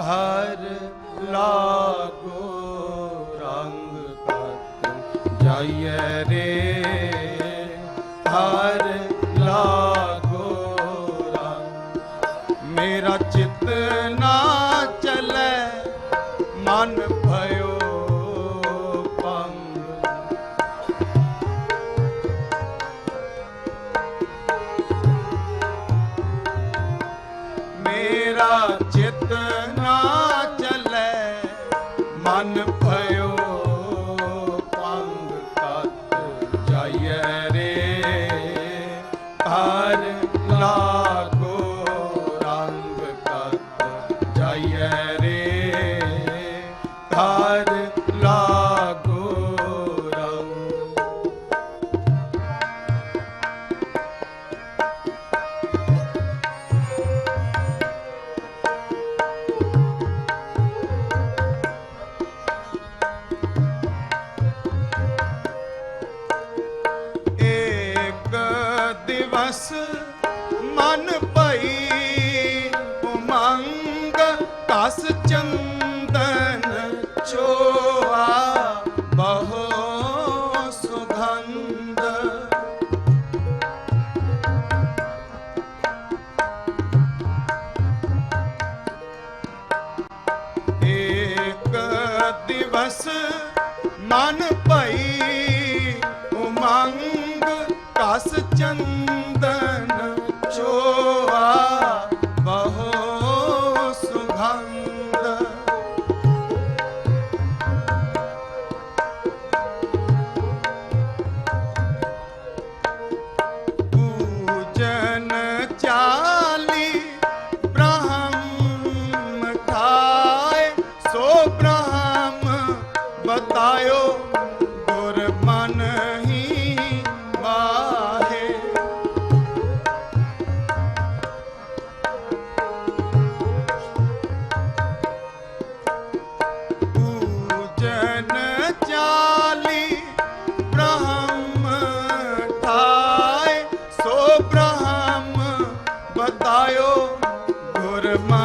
ਹਰ ਲਾਗੋ ਰੰਗ ਪਤ ਜਾਈਏ ਰੇ। ਹਰ ਲਾਗੋ ਰੰਗ। ਮੇਰਾ ਚਿੱਤ ਨਾ ਚਲੇ ਮਨ ਮਨ ਭਇ ਆਸ ਮਨ ਪਈ ਉਮੰਗ ਕਸ ਚੰਦਨ ਚੋਆ ਬਹੁ ਸੁਗੰਧ। ਇੱਕ ਦਿਵਸ ਮਨ ਪਈ ਉਮੰਗ ਦਸ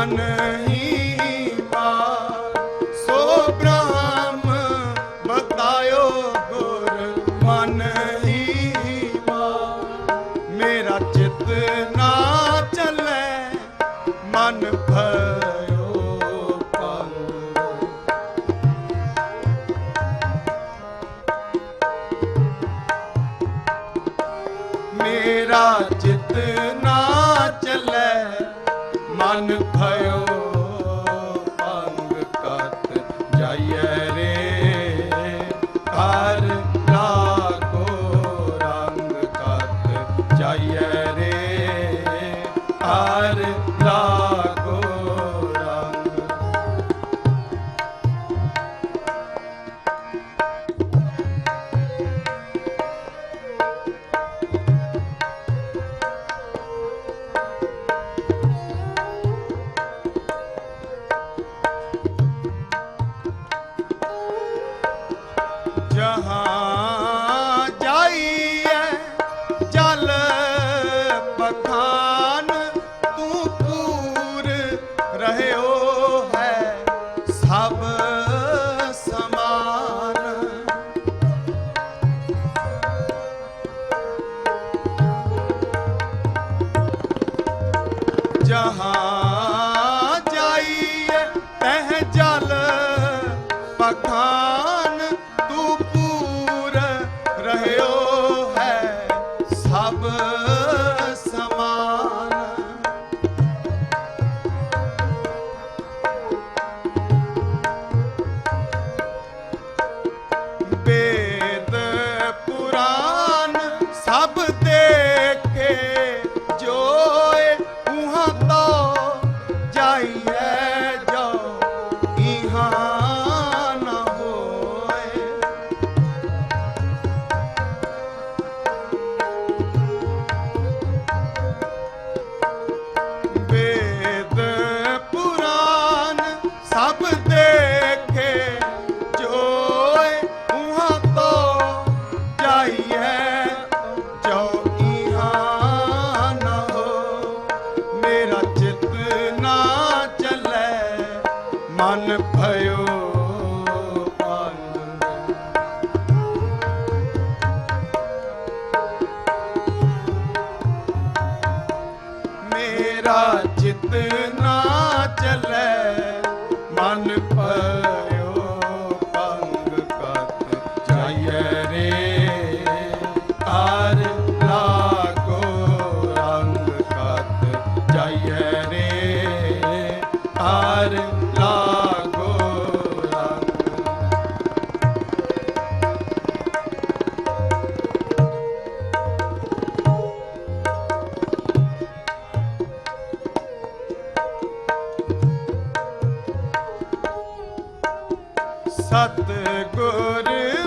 मन ਮਨ ਭਇਓ Ah! कितना ਸਤ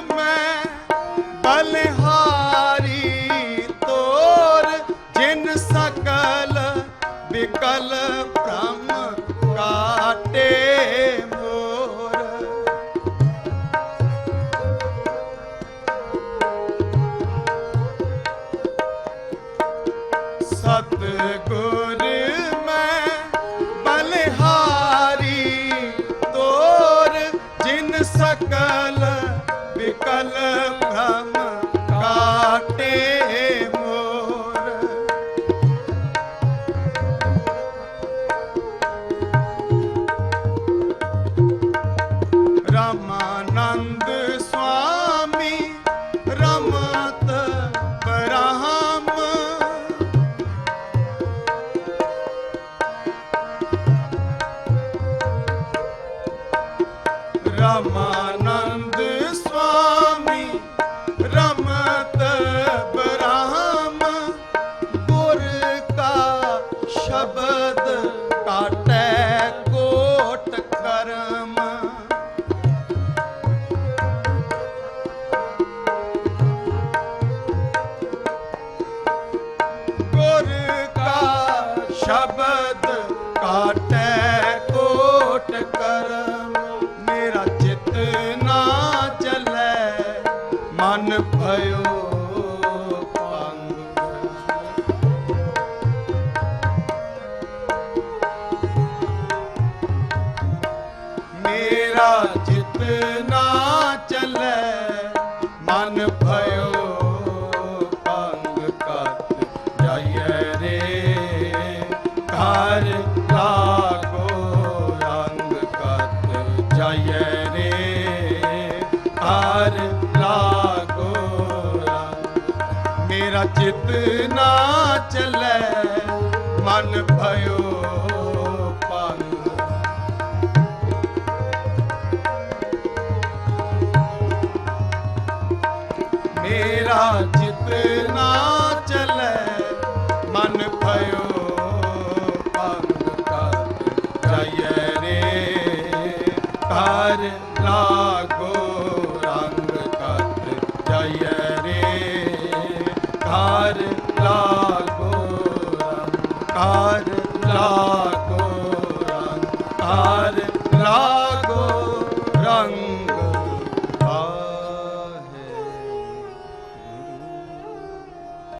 ਮੈਂ ਬਲਹਾਰੀ ਤੋਰ ਜਿਨ ਸਕਲ ਬਿਕਲ ਰਾਮਾਨੰਦ ਮੇਰਾ ਚਿੱਤ ਨਾ ਚੱਲੇ। ਕਰ ਲਾਗੋ ਰੰਕਾਰ ਲਾਗੋ।